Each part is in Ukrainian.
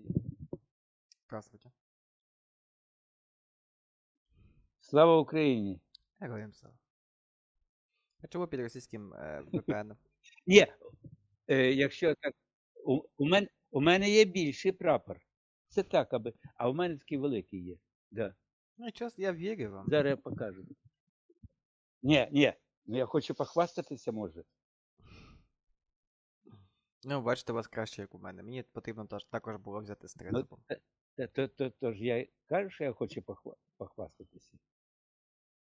Здравствуйте. Здравствуйте. Слава Україні! Героям слава. А чому під російським е, VPN? Ні, е, якщо так, у, у, мен, у мене є більший прапор. Це так, аби. А у мене такий великий є. Да. Ну, час, я вірю вам. Зараз я покажу. Ні, ні, ну я хочу похвастатися, може. Ну, бачите, у вас краще, як у мене. Мені потрібно тож- також було взяти з Ну, тризубом. та- та- то, то, то я кажу, що я хочу похва- похвастатися.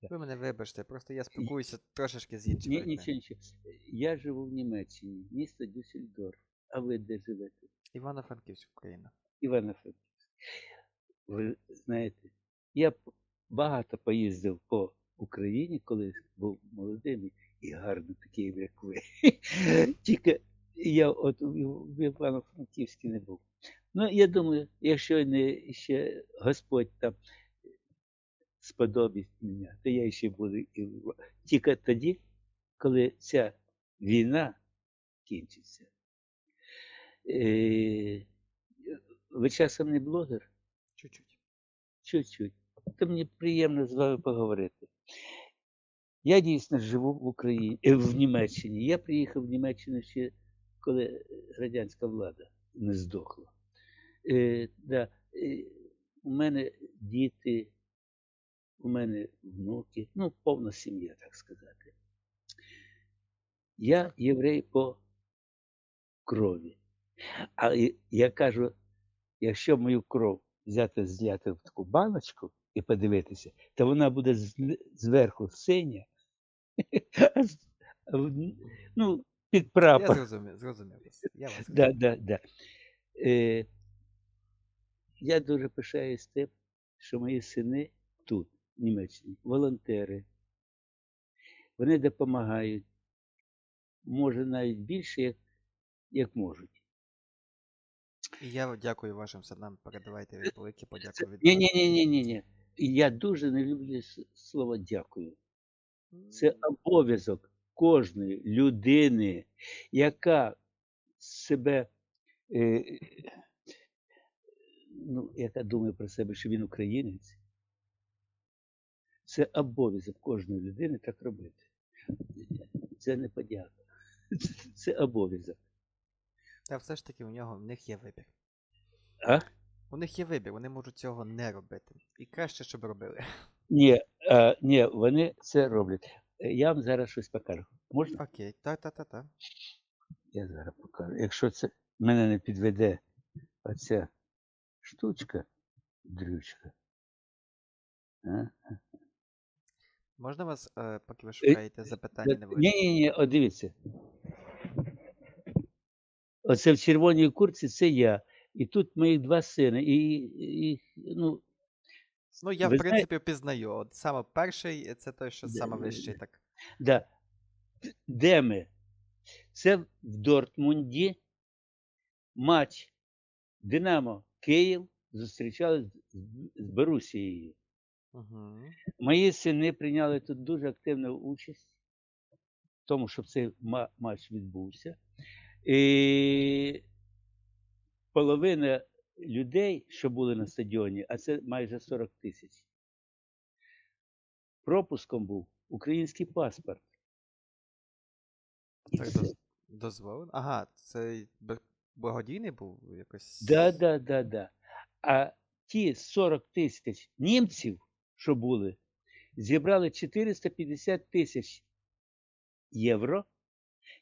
Ви мене вибачте, просто я спілкуюся трошечки з іншими. Ні, людьми. нічого, нічого. Я живу в Німеччині, місто Дюссельдорф. А ви де живете? Івано-Франківськ, Україна. Івано-Франківськ. Ви знаєте, я п- багато поїздив по Україні, коли був молодим і гарно такий, як ви. Тільки я от в Івано-Франківській не був. Ну, я думаю, якщо не ще Господь там сподобить мене, то я ще буду і тільки тоді, коли ця війна кінчиться. Е, ви часом не блогер? Чуть-чуть. Чуть-чуть. То мені приємно з вами поговорити. Я дійсно живу в Україні, е, в Німеччині. Я приїхав в Німеччину ще коли радянська влада не здохла. Е, да, е, у мене діти, у мене внуки, ну, повна сім'я, так сказати. Я єврей по крові. А я кажу, якщо мою кров взяти, зляти в таку баночку і подивитися, то вона буде зверху синя, ну, під Я зрозумів, зрозумів. Я вас Да, да, да. Е, я дуже пишаюсь тим, що мої сини тут, в Німеччині, волонтери. Вони допомагають, може навіть більше, як, як можуть. І я дякую вашим синам. Передавайте від великі подяку від Ні, ні, ні, ні, ні, ні. Я дуже не люблю слово дякую. Це обов'язок кожної людини, яка себе, е, ну, яка думає про себе, що він українець. Це обов'язок кожної людини так робити. Це не подяка. Це, обов'язок. Та все ж таки у нього в них є вибір. А? У них є вибір, вони можуть цього не робити. І краще, щоб робили. Ні, а, ні, вони це роблять. Е, Я вам зараз щось покажу. Можна? Окей, та-та-та-та. Я зараз покажу. Якщо це мене не підведе оця штучка, дрючка. А? Можна вас, е, поки ви шукаєте запитання не Ні, ні, ні, от дивіться. Оце в червоній курці це я. І тут моїх два сини. І, і ну, Ну, я, Ви в принципі, впізнаю. От саме перший це той, що Да, саме вищий, так. да. Де ми? Це в Дортмунді матч Динамо Київ зустрічали з, з Борусією. Угу. Мої сини прийняли тут дуже активну участь в тому, щоб цей матч відбувся. І половина людей, що були на стадіоні, а це майже 40 тисяч, пропуском був український паспорт. І Так все. дозволено. Ага, це благодійний був якось. Да, да, да, да. А ті 40 тисяч німців, що були, зібрали 450 тисяч євро,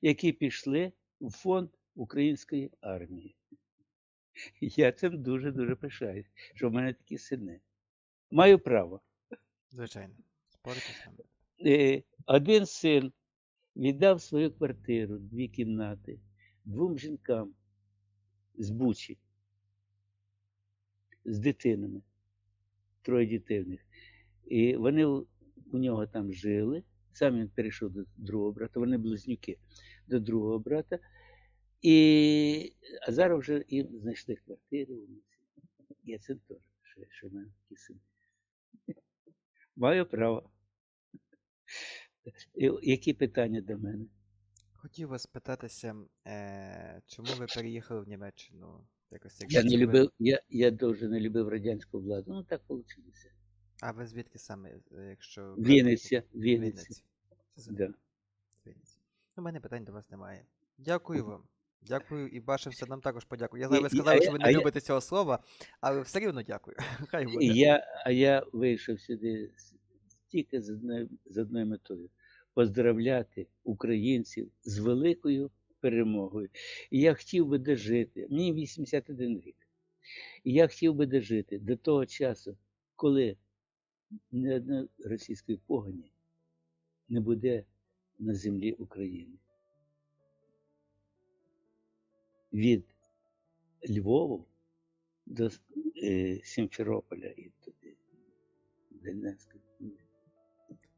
які пішли в фонд української армії. Я цим дуже-дуже пишаюсь, що в мене такі сини. Маю право. Звичайно. Спорити з. Е, Один син віддав свою квартиру, дві кімнати, двом жінкам з Бучі, з дитинами, троє дітей в них. І вони у нього там жили. Сам він перейшов до другого брата, вони близнюки до другого брата. І, а зараз вже їм знайшли квартири. вони всі. Я це теж такі сини. Маю право. Які питання до мене? Хотів вас питатися, е, чому ви переїхали в Німеччину? Якось, Я не любив, я, я дуже не любив радянську владу. Ну так вийшло. А ви звідки саме, е, якщо... Вінниця, брати- Вінниця. Да. Вінниця. У мене питань до вас немає. Дякую вам. Дякую і вашим синам також подякую. Я знаю, ви сказали, що ви а не я- любите цього слова, але все рівно дякую. Хай буде. Я, а я вийшов сюди тільки з одною, з одною метою поздравляти українців з великою перемогою. І я хотів би дожити, мені 81 рік. І я хотів би дожити до того часу, коли ні одної російської погані не буде на землі України. Від Львову до е, Сімферополя і туди. Донецька.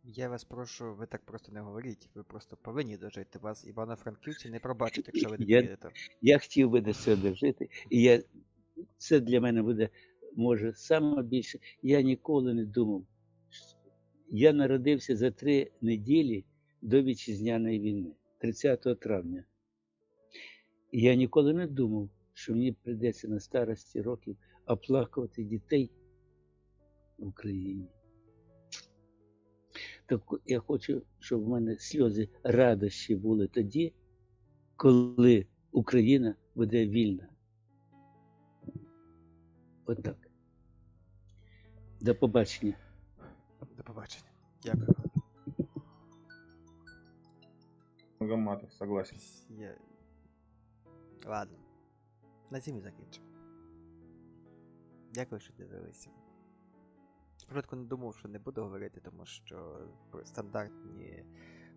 Я вас прошу, ви так просто не говоріть. Ви просто повинні дожити. Вас Івано-Франківці не пробачать, якщо ви не Я- поїдете. Я хотів би до цього дожити, і я, це для мене буде, може, саме більше. Я ніколи не думав. Я народився за три неділі до вітчизняної війни, 30 травня. І я ніколи не думав, що мені прийдеться на старості років оплакувати дітей в Україні. Так я хочу, щоб в мене сльози радощі були тоді, коли Україна буде вільна. Отак. До побачення. До побачення. Дякую. Много матов, согласен. Я... Ладно. На цьому закінчимо. Дякую, що дивилися. Спочатку не думав, що не буду говорити, тому що стандартні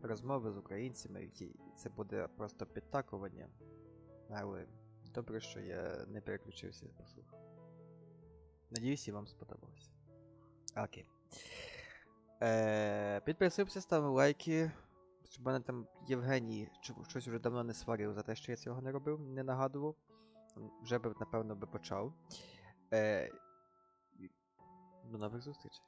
розмови з українцями, це буде просто підтакування. Але добре, що я не переключився і послухав. Надіюсь, і вам сподобалося. Окей. Е, підписуємося, ставимо лайки. Щоб мене там Євгеній чу- щось вже давно не сварив за те, що я цього не робив, не нагадував. М, Вже би, напевно, би почав. Е, і до нових зустрічей.